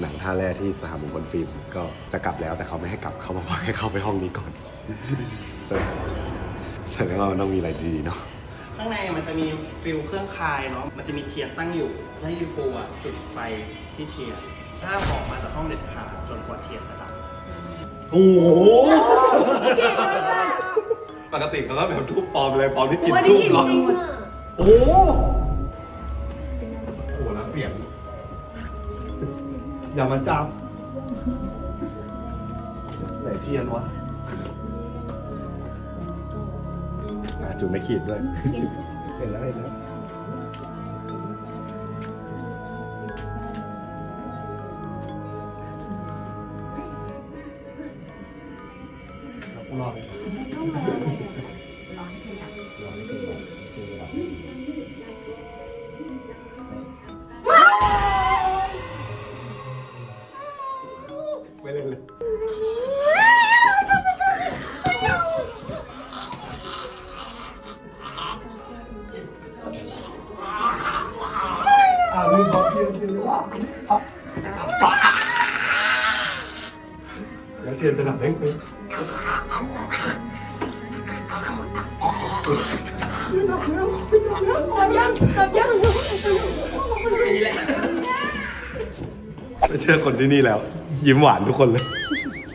กับหนังท่าแร่ที่สหมงคลฟิล์มก็จะกลับแล้วแต่เขาไม่ให้กลับเขาบอกว่าให้เข้าไปห้องนี้ก่อนแสดงแสดงว่ามันต้องมีอะไรดีๆเนาะข้างในมันจะมีฟิลเครื่องคายเนาะมันจะมีเทียนตั้งอยู่จะให้ยูฟูอะจุดไฟที่เทียนห้ามออกมาจากห้องเด็ดขาดจนกว่าเทียนจะดับโอ้โหเก่งมากปกติเขาก็แบบทุบปลอมอะไรปลอมที่กินวันทุนี้บกินหรอจริงอะโอ้ อย่ามาจับไหนเทียนวะอะจุดไม่ขีดด้วย เห็นแล้วเห็นแล้วรอบไอ่าลืมบอกเทียนเทียนเลยแล้วเทียนจะดับเร่งไหมทำยังทำยังนี่แหละไม่เชื่อคนที่นี่แล้ว ยิ้มหวานทุกคนเลย